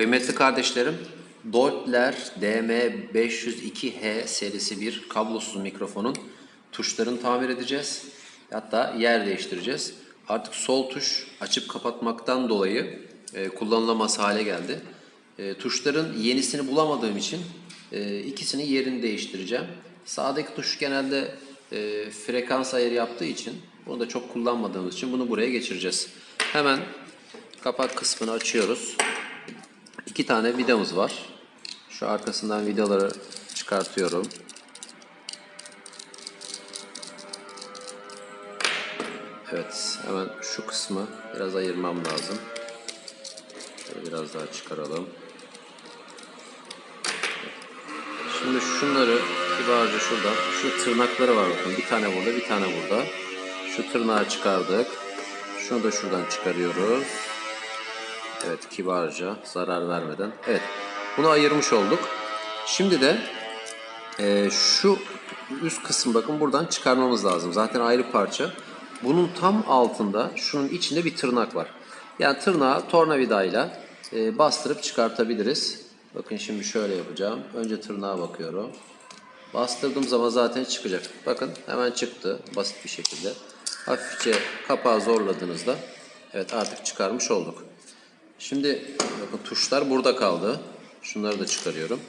Kıymetli kardeşlerim, Doppler DM502H serisi bir kablosuz mikrofonun tuşlarını tamir edeceğiz. Hatta yer değiştireceğiz. Artık sol tuş açıp kapatmaktan dolayı e, kullanılamaz hale geldi. E, tuşların yenisini bulamadığım için e, ikisini yerini değiştireceğim. Sağdaki tuş genelde e, frekans ayarı yaptığı için bunu da çok kullanmadığımız için bunu buraya geçireceğiz. Hemen kapak kısmını açıyoruz. İki tane vidamız var. Şu arkasından vidaları çıkartıyorum. Evet, hemen şu kısmı biraz ayırmam lazım. Şöyle biraz daha çıkaralım. Şimdi şunları kibarca şuradan, şu tırnakları var bakın. Bir tane burada, bir tane burada. Şu tırnağı çıkardık. Şunu da şuradan çıkarıyoruz. Evet kibarca zarar vermeden. Evet bunu ayırmış olduk. Şimdi de e, şu üst kısım bakın buradan çıkarmamız lazım. Zaten ayrı parça. Bunun tam altında şunun içinde bir tırnak var. Yani tırnağı tornavidayla e, bastırıp çıkartabiliriz. Bakın şimdi şöyle yapacağım. Önce tırnağa bakıyorum. Bastırdığım zaman zaten çıkacak. Bakın hemen çıktı basit bir şekilde. Hafifçe kapağı zorladığınızda evet artık çıkarmış olduk. Şimdi bakın tuşlar burada kaldı. Şunları da çıkarıyorum.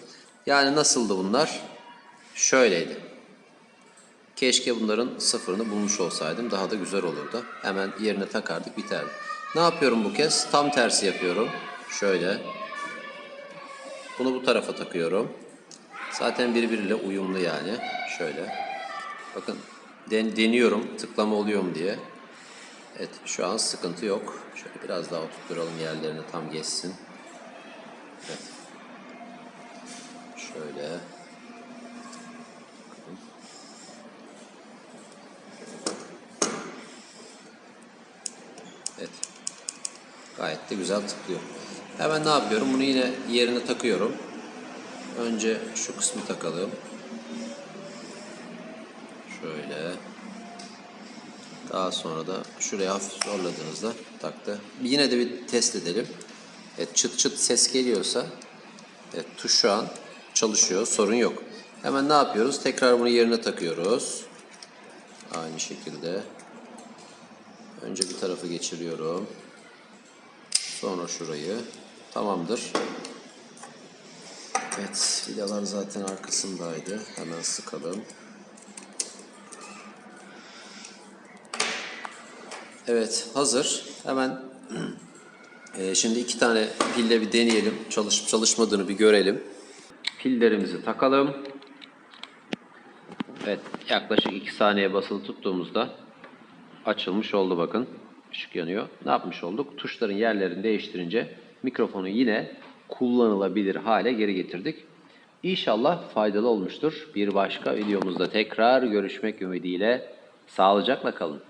Yani nasıldı bunlar? Şöyleydi. Keşke bunların sıfırını bulmuş olsaydım. Daha da güzel olurdu. Hemen yerine takardık biterdi. Ne yapıyorum bu kez? Tam tersi yapıyorum. Şöyle. Bunu bu tarafa takıyorum. Zaten birbiriyle uyumlu yani. Şöyle. Bakın den deniyorum tıklama oluyor mu diye. Evet şu an sıkıntı yok. Şöyle biraz daha oturtturalım yerlerine tam geçsin. Evet. Şöyle. Evet. Gayet de güzel tıklıyor. Hemen ne yapıyorum? Bunu yine yerine takıyorum. Önce şu kısmı takalım. Şöyle. Daha sonra da şuraya hafif zorladığınızda taktı. Yine de bir test edelim. Evet, çıt çıt ses geliyorsa evet, tuş şu an çalışıyor. Sorun yok. Hemen ne yapıyoruz? Tekrar bunu yerine takıyoruz. Aynı şekilde. Önce bir tarafı geçiriyorum. Sonra şurayı. Tamamdır. Evet, vidalar zaten arkasındaydı. Hemen sıkalım. Evet, hazır. Hemen e, şimdi iki tane pille bir deneyelim. Çalışıp çalışmadığını bir görelim. Pillerimizi takalım. Evet, yaklaşık 2 saniye basılı tuttuğumuzda açılmış oldu bakın. Işık yanıyor. Ne yapmış olduk? Tuşların yerlerini değiştirince mikrofonu yine kullanılabilir hale geri getirdik. İnşallah faydalı olmuştur. Bir başka videomuzda tekrar görüşmek ümidiyle sağlıcakla kalın.